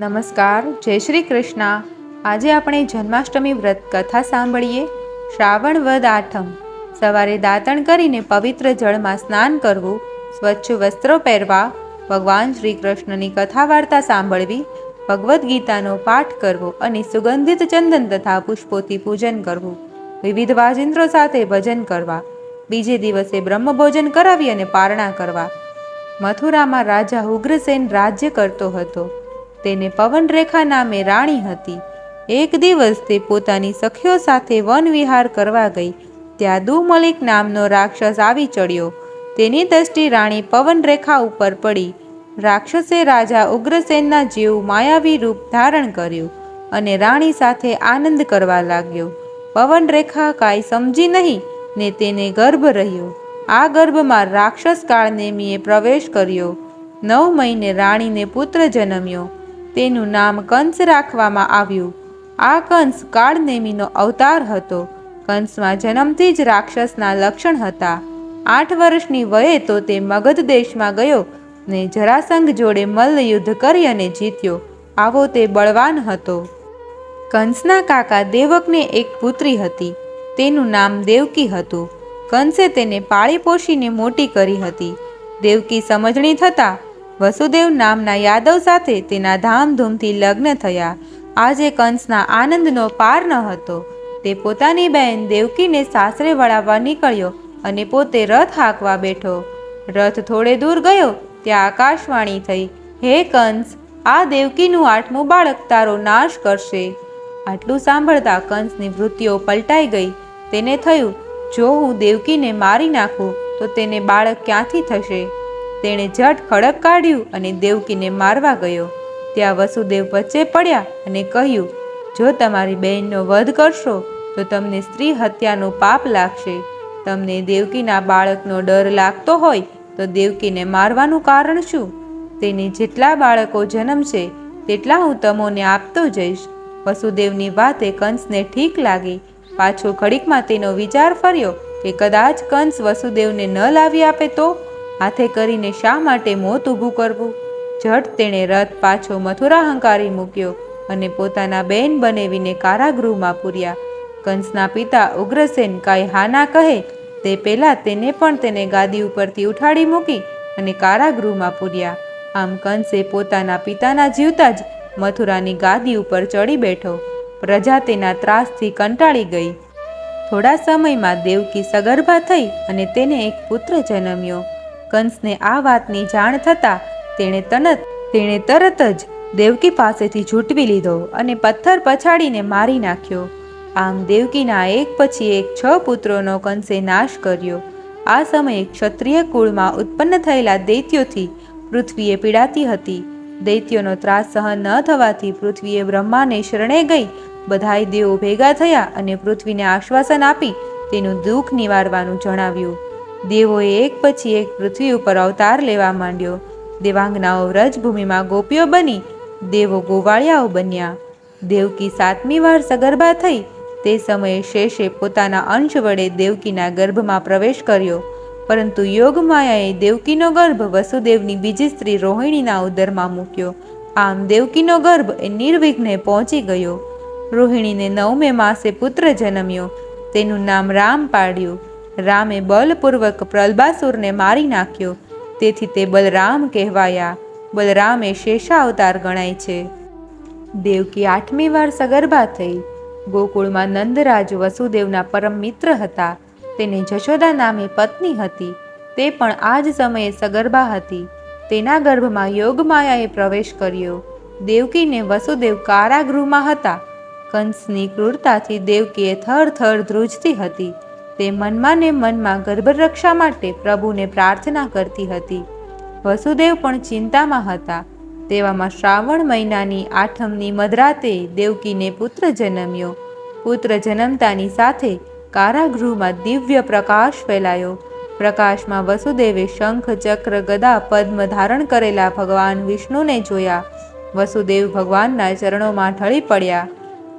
નમસ્કાર, જય શ્રી કૃષ્ણ. આજે આપણે જન્માષ્ટમી વ્રત કથા સાંભળીએ. શ્રાવણ વદ આઠમ. સવારે દાંતણ કરીને પવિત્ર જળમાં સ્નાન કરવું, સ્વચ્છ વસ્ત્રો પહેરવા, ભગવાન શ્રી કૃષ્ણની કથા વાર્તા સાંભળવી, ભગવદ્ ગીતાનો પાઠ કરવો અને સુગંધિત ચંદન તથા પુષ્પોથી પૂજન કરવું, વિવિધ વાજિંત્રો સાથે ભજન કરવા, બીજે દિવસે બ્રહ્મભોજન કરાવી અને પારણા કરવા. મથુરામાં રાજા ઉગ્રસેન રાજ્ય કરતો હતો. તેને પવનરેખા નામે રાણી હતી. એક દિવસ તે પોતાની સખીઓ સાથે વન વિહાર કરવા ગઈ. ત્યાં દુમલિક નામનો રાક્ષસ આવી ચડ્યો. તેની દ્રષ્ટિ રાણી પવનરેખા ઉપર પડી. રાક્ષસે રાજા ઉગ્રસેનના જેવું માયાવી રૂપ ધારણ કર્યું અને રાણી સાથે આનંદ કરવા લાગ્યો. પવનરેખા કાંઈ સમજી નહીં ને તેને ગર્ભ રહ્યો. આ ગર્ભમાં રાક્ષસ કાળનેમીએ પ્રવેશ કર્યો. નવ મહિને રાણીને પુત્ર જન્મ્યો. તેનું નામ કંસ રાખવામાં આવ્યું. આ કંસ કાળનેમીનો અવતાર હતો. કંસમાં જન્મથી જ રાક્ષસના લક્ષણ હતા. આઠ વર્ષની વયે તો તે મગધ દેશમાં ગયો ને જરાસંઘ જોડે મલ્લયુદ્ધ કરી અને જીત્યો. આવો તે બળવાન હતો. કંસના કાકા દેવકને એક પુત્રી હતી. તેનું નામ દેવકી હતું. કંસે તેને પાળી પોષીને મોટી કરી હતી. દેવકી સમજણી થતાં વસુદેવ નામના યાદવ સાથે તેના ધામધૂમથી લગ્ન થયા. આજે કંસના આનંદનો પાર ન હતો. તે પોતાની બહેન દેવકીને સાસરે વળાવવા નીકળ્યો અને પોતે રથ હાંકવા બેઠો. રથ થોડે દૂર ગયો, ત્યાં આકાશવાણી થઈ. હે કંસ, આ દેવકીનું આઠમું બાળક તારો નાશ કરશે. આટલું સાંભળતા કંસની વૃત્તિઓ પલટાઈ ગઈ. તેને થયું, જો હું દેવકીને મારી નાખું, તો તેને બાળક ક્યાંથી થશે? તેણે ઝટ ખડક કાઢ્યું અને દેવકીને મારવા ગયો. ત્યાં વસુદેવ વચ્ચે પડ્યા અને કહ્યું, જો તમારી બહેનનો વધ કરશો, તો તમને સ્ત્રી હત્યાનું પાપ લાગશે. તમને દેવકીના બાળકનો ડર લાગતો હોય, તો દેવકીને મારવાનું કારણ શું? તેને જેટલા બાળકો જન્મશે તેટલા હું તમોને આપતો જઈશ. વસુદેવની વાતે કંસને ઠીક લાગી. પાછો ઘડીકમાં તેનો વિચાર ફર્યો કે કદાચ કંસ વસુદેવને ન લાવી આપે તો? હાથે કરીને શા માટે મોત ઊભું કરવું? ઝટ તેણે રથ પાછો મથુરા હંકારી મૂક્યો અને પોતાના બેન બનેવીને કારાગૃહમાં પૂર્યા. કંસના પિતા ઉગ્રસેન કાંઈ હાના કહે તે પહેલાં તેને પણ તેને ગાદી ઉપરથી ઉઠાડી મૂકી અને કારાગૃહમાં પૂર્યા. આમ કંસે પોતાના પિતાના જીવતા જ મથુરાની ગાદી ઉપર ચડી બેઠો. પ્રજા તેના ત્રાસથી કંટાળી ગઈ. થોડા સમયમાં દેવકી સગર્ભા થઈ અને તેને એક પુત્ર જન્મ્યો. કંસને આ વાતની જાણ થતાં તેણે તનત, તેણે તરત જ દેવકી પાસેથી ઝૂંટવી લીધો અને પથ્થર પછાડીને મારી નાખ્યો. આમ દેવકીના એક પછી એક છ પુત્રોનો કંસે નાશ કર્યો. આ સમયે ક્ષત્રિય કુળમાં ઉત્પન્ન થયેલા દૈત્યોથી પૃથ્વીએ પીડાતી હતી. દૈત્યોનો ત્રાસ સહન ન થવાથી પૃથ્વીએ બ્રહ્માને શરણે ગઈ. બધાય દેવો ભેગા થયા અને પૃથ્વીને આશ્વાસન આપી તેનું દુઃખ નિવારવાનું જણાવ્યું. દેવોએ એક પછી એક પૃથ્વી ઉપર અવતાર લેવા માંડ્યો. દેવાંગનાઓ વ્રજભૂમિમાં ગોપીઓ બની, દેવો ગોવાળિયાઓ બન્યા. દેવકી સાતમી વાર સગર્ભા થઈ, તે સમયે શેષે પોતાના અંશ વડે દેવકીના ગર્ભમાં પ્રવેશ કર્યો. પરંતુ યોગમાયાએ દેવકીનો ગર્ભ વસુદેવની બીજી સ્ત્રી રોહિણીના ઉદરમાં મૂક્યો. આમ દેવકીનો ગર્ભ એ નિર્વિઘ્ને પહોંચી ગયો. રોહિણીને નવમે માસે પુત્ર જન્મ્યો. તેનું નામ રામ પાડ્યું. રામે બલપૂર્વક પ્રલ્બાસુરને મારી નાખ્યો. તેથી તે બલરામ કહેવાયા. બલરામ એ શેષા અવતાર ગણાય છે. દેવકી આઠમી વાર સગર્ભા થઈ. ગોકુળમાં નંદરાજ વસુદેવના પરમ મિત્ર હતા. તેને જશોદા નામે પત્ની હતી. તે પણ આ જ સમયે સગર્ભા હતી. તેના ગર્ભમાં યોગમાયાએ પ્રવેશ કર્યો. દેવકીને વસુદેવ કારાગૃહમાં હતા. કંસની ક્રૂરતાથી દેવકીએ થર થર ધ્રુજતી હતી. તે મનમાં ને મનમાં ગર્ભરક્ષા માટે પ્રભુને પ્રાર્થના કરતી હતી. વસુદેવ પણ ચિંતામાં હતા. તેવામાં શ્રાવણ મહિનાની આઠમની મધરાતે દેવકીને પુત્ર જન્મ્યો. પુત્ર જન્મતાની સાથે કારાગૃહમાં દિવ્ય પ્રકાશ ફેલાયો. પ્રકાશમાં વસુદેવે શંખ, ચક્ર, ગદા, પદ્મ ધારણ કરેલા ભગવાન વિષ્ણુને જોયા. વસુદેવ ભગવાનના ચરણોમાં ઢળી પડ્યા.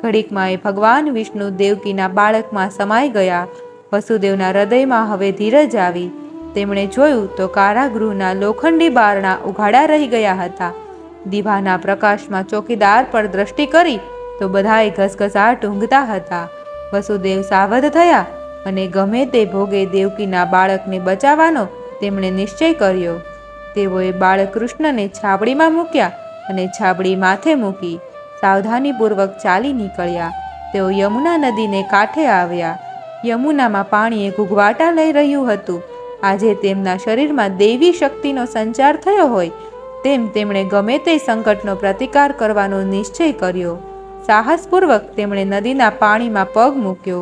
ઘડીકમાં એ ભગવાન વિષ્ણુ દેવકીના બાળકમાં સમાઈ ગયા. વસુદેવના હૃદયમાં હવે ધીરજ આવી. તેમણે જોયું તો કારાગૃહના લોખંડી બારણા ઉઘાડા રહી ગયા હતા. દીવાના પ્રકાશમાં ચોકીદાર પર દ્રષ્ટિ કરી તો બધાએ ઘસઘસાટ ઊંઘતા હતા. વસુદેવ સાવધ થયા અને ગમે તે ભોગે દેવકીના બાળકને બચાવવાનો તેમણે નિશ્ચય કર્યો. તેઓએ બાળક કૃષ્ણને છાબડીમાં મૂક્યા અને છાબડી માથે મૂકી સાવધાનીપૂર્વક ચાલી નીકળ્યા. તેઓ યમુના નદીને કાંઠે આવ્યા. યમુનામાં પાણીએ ઘૂઘવાટા લઈ રહ્યું હતું. આજે તેમના શરીરમાં દૈવી શક્તિનો સંચાર થયો હોય, તેમ તેમણે ગમે તે સંકટનો પ્રતિકાર કરવાનો નિશ્ચય કર્યો. સાહસપૂર્વક તેમણે નદીના પાણીમાં પગ મૂક્યો.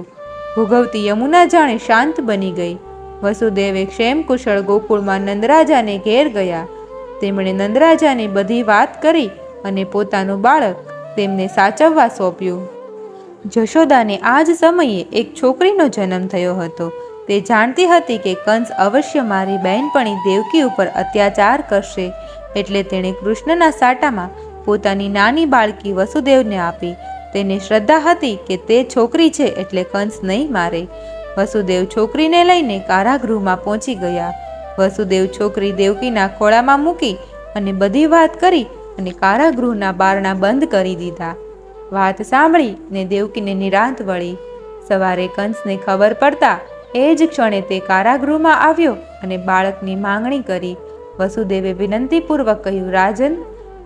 ભોગવતી યમુના જાણે શાંત બની ગઈ. વસુદેવે ક્ષેમ કુશળ ગોકુળમાં નંદરાજાને ઘેર ગયા. તેમણે નંદરાજાને બધી વાત કરી અને પોતાનું બાળક તેમને સાચવવા સોંપ્યું. જશોદાને આ જ સમયે એક છોકરીનો જન્મ થયો હતો. તે જાણતી હતી કે કંસ અવશ્ય મારી બહેનપણી દેવકી ઉપર અત્યાચાર કરશે એટલે તેણે કૃષ્ણના સાટામાં પોતાની નાની બાળકી વસુદેવને આપી. તેને શ્રદ્ધા હતી કે તે છોકરી છે એટલે કંસ નહીં મારે. વસુદેવ છોકરીને લઈને કારાગૃહમાં પહોંચી ગયા. વસુદેવ છોકરી દેવકીના ખોળામાં મૂકી અને બધી વાત કરી અને કારાગૃહના બારણા બંધ કરી દીધા. વાત સાંભળી ને દેવકીને નિરાંત વળી સવારે કંસને ખબર પડતા એ જ ક્ષણે તે કારાગૃહમાં આવ્યો અને બાળકની માંગણી કરી. વસુદેવે વિનંતીપૂર્વક કહ્યું, રાજન,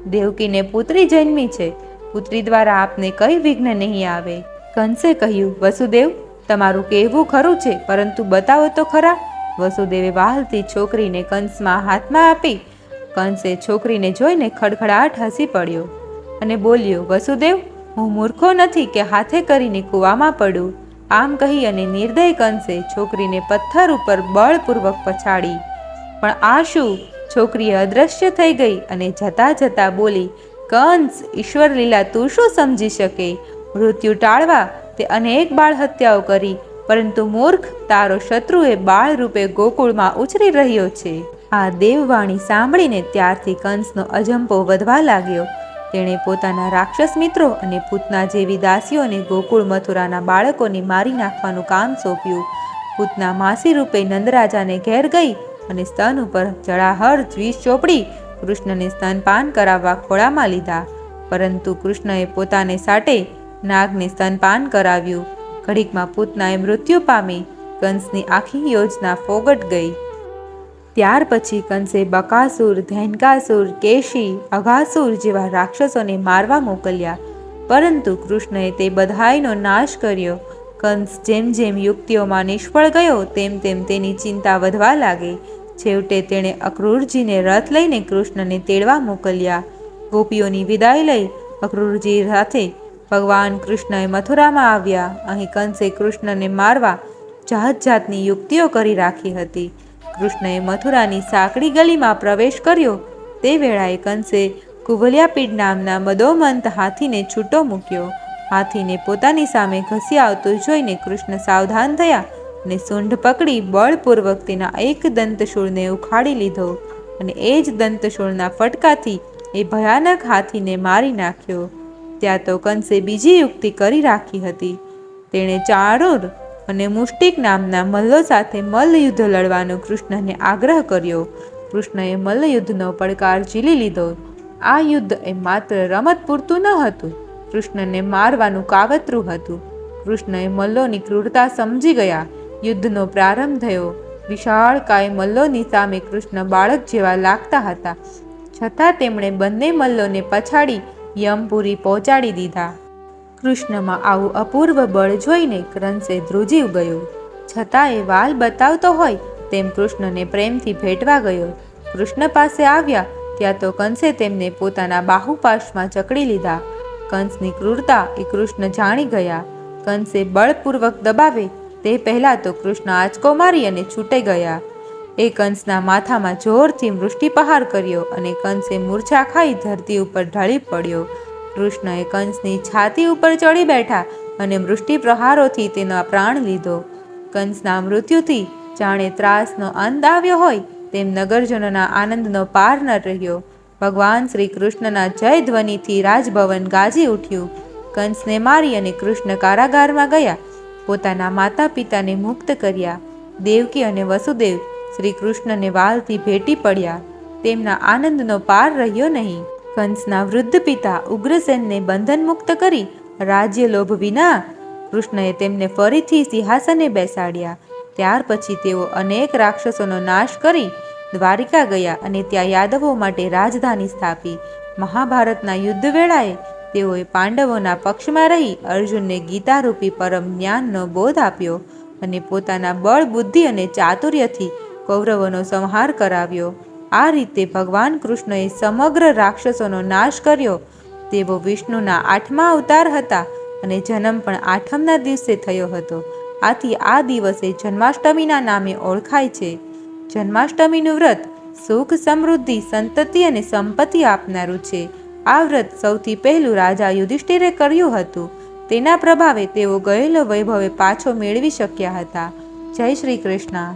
દેવકીને પુત્રી જન્મી છે. પુત્રી દ્વારા આપને કઈ વિઘ્ન નહીં આવે. કંસે કહ્યું, વસુદેવ, તમારું કહેવું ખરું છે, પરંતુ બતાવો તો ખરા. વસુદેવે વાહલતી છોકરીને કંસમાં હાથમાં આપી. કંસે છોકરીને જોઈને ખડખડાટ હસી પડ્યો અને બોલ્યો, વસુદેવ હું મૂર્ખો નથી કે હાથે કરીને કૂવામાં પડું. આમ કહી અને નિર્દય કંસે છોકરીને પથ્થર ઉપર બળપૂર્વક પછાડી. પણ આ શું? છોકરી અદ્રશ્ય થઈ ગઈ અને જતા જતા બોલી, કંસ, ઈશ્વર લીલા, તું શું સમજી શકે? મૃત્યુ ટાળવા તે અનેક બાળ હત્યાઓ કરી, પરંતુ મૂર્ખ, તારો શત્રુએ બાળ રૂપે ગોકુળમાં ઉછરી રહ્યો છે. આ દેવવાણી સાંભળીને ત્યારથી કંસનો અજંપો વધવા લાગ્યો. તેણે પોતાના રાક્ષસ મિત્રો અને પૂતના જેવી દાસીઓને ગોકુળ મથુરાના બાળકોને મારી નાખવાનું કામ સોંપ્યું. પૂતના માસી રૂપે નંદરાજાને ઘેર ગઈ અને સ્તન ઉપર જળાહર દ્વિષ ચોપડી કૃષ્ણને સ્તનપાન કરાવવા ખોળામાં લીધા. પરંતુ કૃષ્ણએ પોતાને સાટે નાગને સ્તનપાન કરાવ્યું. ઘડીકમાં પૂતનાએ મૃત્યુ પામી. કંસની આખી યોજના ફોગટ ગઈ. ત્યાર પછી કંસે બકાસુર, ધૈનકાસુર, કેશી, અઘાસુર જેવા રાક્ષસોને મારવા મોકલ્યા. પરંતુ કૃષ્ણએ તે બધાયનો નાશ કર્યો. કંસ જેમ જેમ યુક્તિઓમાં નિષ્ફળ ગયો, તેમ તેમ તેની ચિંતા વધવા લાગી. છેવટે તેણે અક્રૂરજીને રથ લઈને કૃષ્ણને તેડવા મોકલ્યા. ગોપીઓની વિદાય લઈ અક્રૂરજી સાથે ભગવાન કૃષ્ણએ મથુરામાં આવ્યા. અહીં કંસે કૃષ્ણને મારવા જાત જાતની યુક્તિઓ કરી રાખી હતી. કૃષ્ણએ મથુરાની સાંકડી ગલીમાં પ્રવેશ કર્યો. તે વેળાએ કંસે કુવલિયાપીડ નામના મદોમંત હાથીને છૂટો મૂક્યો. હાથીને પોતાની સામે ઘસી આવતો જોઈને કૃષ્ણ સાવધાન થયા અને સૂંઢ પકડી બળપૂર્વક તેના એક દંતશૂળને ઉખાડી લીધો અને એ જ દંતશૂળના ફટકાથી એ ભયાનક હાથીને મારી નાખ્યો. ત્યાં તો કંસે બીજી યુક્તિ કરી રાખી હતી. તેણે ચાણૂર અને મુષ્ટિક નામના મલ્લો સાથે મલ્લયુદ્ધ લડવાનો કૃષ્ણને આગ્રહ કર્યો. કૃષ્ણએ મલ્લયુદ્ધનો પડકાર ઝીલી લીધો. આ યુદ્ધ એ માત્ર રમત પૂરતું ન હતું. કૃષ્ણને મારવાનું કાવતરું હતું. કૃષ્ણએ મલ્લોની ક્રૂરતા સમજી ગયા. યુદ્ધનો પ્રારંભ થયો. વિશાળ કાય મલ્લોની સામે કૃષ્ણ બાળક જેવા લાગતા હતા. છતાં તેમણે બંને મલ્લોને પછાડી યમપુરી પહોંચાડી દીધા. કૃષ્ણમાં આવું અપૂર્વ બળ જોઈને કંસે ધ્રુજી ગયો. છતાં એ વાલ બતાવતો હોય તેમ કૃષ્ણને પ્રેમથી ભેટવા ગયો. કૃષ્ણ પાસે આવ્યા ત્યાં તો કંસે તેમને પોતાના બાહુપાશમાં જકડી લીધા. કંસની ક્રૂરતા એ કૃષ્ણ જાણી ગયા. કંસે બળપૂર્વક દબાવે તે પહેલાં તો કૃષ્ણ આંચકો મારી અને છૂટે ગયા. એ કંસના માથામાં જોરથી મૃષ્ટિપહાર કર્યો અને કંસે મૂર્છા ખાઈ ધરતી ઉપર ઢળી પડ્યો. કૃષ્ણએ કંસની છાતી ઉપર ચડી બેઠા અને મૃષ્ટિ પ્રહારોથી તેનો પ્રાણ લીધો. કંસના મૃત્યુથી જાણે ત્રાસનો અંત આવ્યો હોય તેમ નગરજનોના આનંદનો પાર ન રહ્યો. ભગવાન શ્રી કૃષ્ણના જય ધ્વનિથી રાજભવન ગાજી ઉઠ્યું. કંસને મારી અને કૃષ્ણ કારાગારમાં ગયા. પોતાના માતા પિતાને મુક્ત કર્યા. દેવકી અને વસુદેવ શ્રી કૃષ્ણને વાલથી ભેટી પડ્યા. તેમના આનંદનો પાર રહ્યો નહીં. કંસના વૃદ્ધ પિતા ઉગ્રસેનને બંધનમુક્ત કરી રાજ્ય લોભ વિના કૃષ્ણએ તેમને ફરીથી સિંહાસને બેસાડ્યા. ત્યાર પછી તેઓ અનેક રાક્ષસોનો નાશ કરી દ્વારિકા ગયા અને ત્યાં યાદવો માટે રાજધાની સ્થાપી. મહાભારતના યુદ્ધ વેળાએ તેઓએ પાંડવોના પક્ષમાં રહી અર્જુનને ગીતારૂપી પરમ જ્ઞાનનો બોધ આપ્યો અને પોતાના બળ, બુદ્ધિ અને ચાતુર્યથી કૌરવોનો સંહાર કરાવ્યો. આ રીતે ભગવાન કૃષ્ણએ સમગ્ર રાક્ષસોનો નાશ કર્યો. તેઓ વિષ્ણુના આઠમા અવતાર હતા અને જન્મ પણ આઠમના દિવસે થયો હતો. આથી આ દિવસે જન્માષ્ટમીના નામે ઓળખાય છે. જન્માષ્ટમીનું વ્રત સુખ, સમૃદ્ધિ, સંતતિ અને સંપત્તિ આપનારું છે. આ વ્રત સૌથી પહેલું રાજા યુધિષ્ઠિરે કર્યું હતું. તેના પ્રભાવે તેઓ ગયેલો વૈભવે પાછો મેળવી શક્યા હતા. જય શ્રી કૃષ્ણ.